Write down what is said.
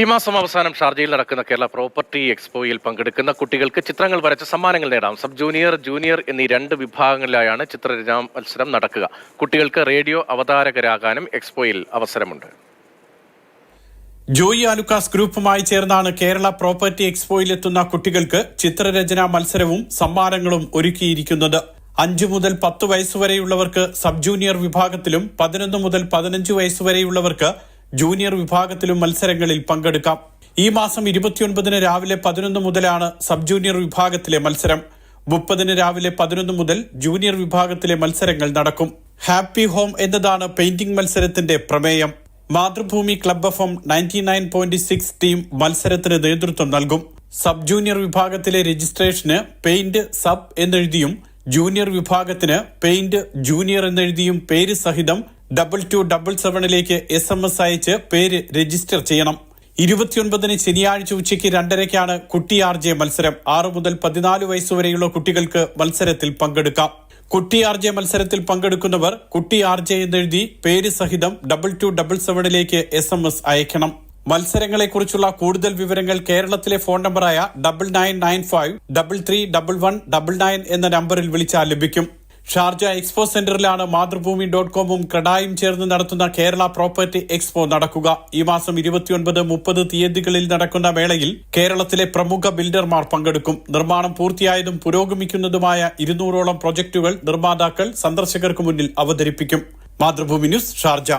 ഈ മാസം അവസാനം ഷാർജയിൽ നടക്കുന്ന കേരള പ്രോപ്പർട്ടി എക്സ്പോയിൽ പങ്കെടുക്കുന്ന കുട്ടികൾക്ക് ചിത്രങ്ങൾ വരച്ച സമ്മാനങ്ങൾ നേടാം. സബ് ജൂനിയർ ജൂനിയർ എന്നീ രണ്ട് വിഭാഗങ്ങളിലായാണ് ചിത്രരചനാ മത്സരം നടക്കുക. കുട്ടികൾക്ക് റേഡിയോ അവതാരകരാകാനും എക്സ്പോയിൽ അവസരമുണ്ട്. ജോയി ആലുക്കാസ് ഗ്രൂപ്പുമായി ചേർന്നാണ് കേരള പ്രോപ്പർട്ടി എക്സ്പോയിൽ എത്തുന്ന കുട്ടികൾക്ക് ചിത്രരചനാ മത്സരവും സമ്മാനങ്ങളും ഒരുക്കിയിരിക്കുന്നത്. അഞ്ചു മുതൽ പത്ത് വയസ്സുവരെയുള്ളവർക്ക് സബ് ജൂനിയർ വിഭാഗത്തിലും പതിനൊന്ന് മുതൽ പതിനഞ്ച് വയസ്സുവരെയുള്ളവർക്ക് ജൂനിയർ വിഭാഗത്തിലും മത്സരങ്ങളിൽ പങ്കെടുക്കാം. ഈ മാസം ഇരുപത്തിയൊൻപതിന് രാവിലെ പതിനൊന്ന് മുതലാണ് സബ് ജൂനിയർ വിഭാഗത്തിലെ മത്സരം. മുപ്പതിന് രാവിലെ പതിനൊന്ന് മുതൽ ജൂനിയർ വിഭാഗത്തിലെ മത്സരങ്ങൾ നടക്കും. ഹാപ്പി ഹോം എന്നതാണ് പെയിന്റിംഗ് മത്സരത്തിന്റെ പ്രമേയം. Mathrubhumi club F M ninety nine point six team മത്സരത്തിന് നേതൃത്വം നൽകും. സബ് ജൂനിയർ വിഭാഗത്തിലെ രജിസ്ട്രേഷന് പെയിന്റ് സബ് എന്നെഴുതിയും ജൂനിയർ വിഭാഗത്തിന് പെയിന്റ് ജൂനിയർ എന്നെഴുതിയും പേര് സഹിതം ഡബിൾ ടു ഡബിൾ സെവനിലേക്ക് എസ് എം എസ് അയച്ച് പേര് രജിസ്റ്റർ ചെയ്യണം. ഇരുപത്തിയൊൻപതിന് ശനിയാഴ്ച ഉച്ചയ്ക്ക് രണ്ടരയ്ക്കാണ് കുട്ടി ആർ ജെ മത്സരം. ആറു മുതൽ പതിനാല് വയസ്സുവരെയുള്ള കുട്ടികൾക്ക് മത്സരത്തിൽ പങ്കെടുക്കാം. കുട്ടി ആർ ജെ മത്സരത്തിൽ പങ്കെടുക്കുന്നവർ കുട്ടി ആർ ജെ എന്നെഴുതി പേര് സഹിതം ഡബിൾ ടു ഡബിൾ സെവനിലേക്ക് എസ് എം എസ് അയക്കണം. മത്സരങ്ങളെക്കുറിച്ചുള്ള കൂടുതൽ വിവരങ്ങൾ കേരളത്തിലെ ഫോൺ നമ്പറായ double nine nine five double three double one double nine എന്ന നമ്പറിൽ വിളിച്ചാൽ ലഭിക്കും. ഷാർജ എക്സ്പോ സെന്ററിലാണ് മാതൃഭൂമി ഡോട്ട് കോമും ക്രഡായും ചേർന്ന് നടത്തുന്ന കേരള പ്രോപ്പർട്ടി എക്സ്പോ നടക്കുക. ഈ മാസം ഇരുപത്തിയൊൻപത് മുപ്പത് തീയതികളിൽ നടക്കുന്ന വേളയിൽ കേരളത്തിലെ പ്രമുഖ ബിൽഡർമാർ പങ്കെടുക്കും. നിർമ്മാണം പൂർത്തിയായതും പുരോഗമിക്കുന്നതുമായ ഇരുന്നൂറോളം പ്രൊജക്ടുകൾ നിർമ്മാതാക്കൾ സന്ദർശകർക്ക് മുന്നിൽ അവതരിപ്പിക്കും. Mathrubhumi news Sharjah.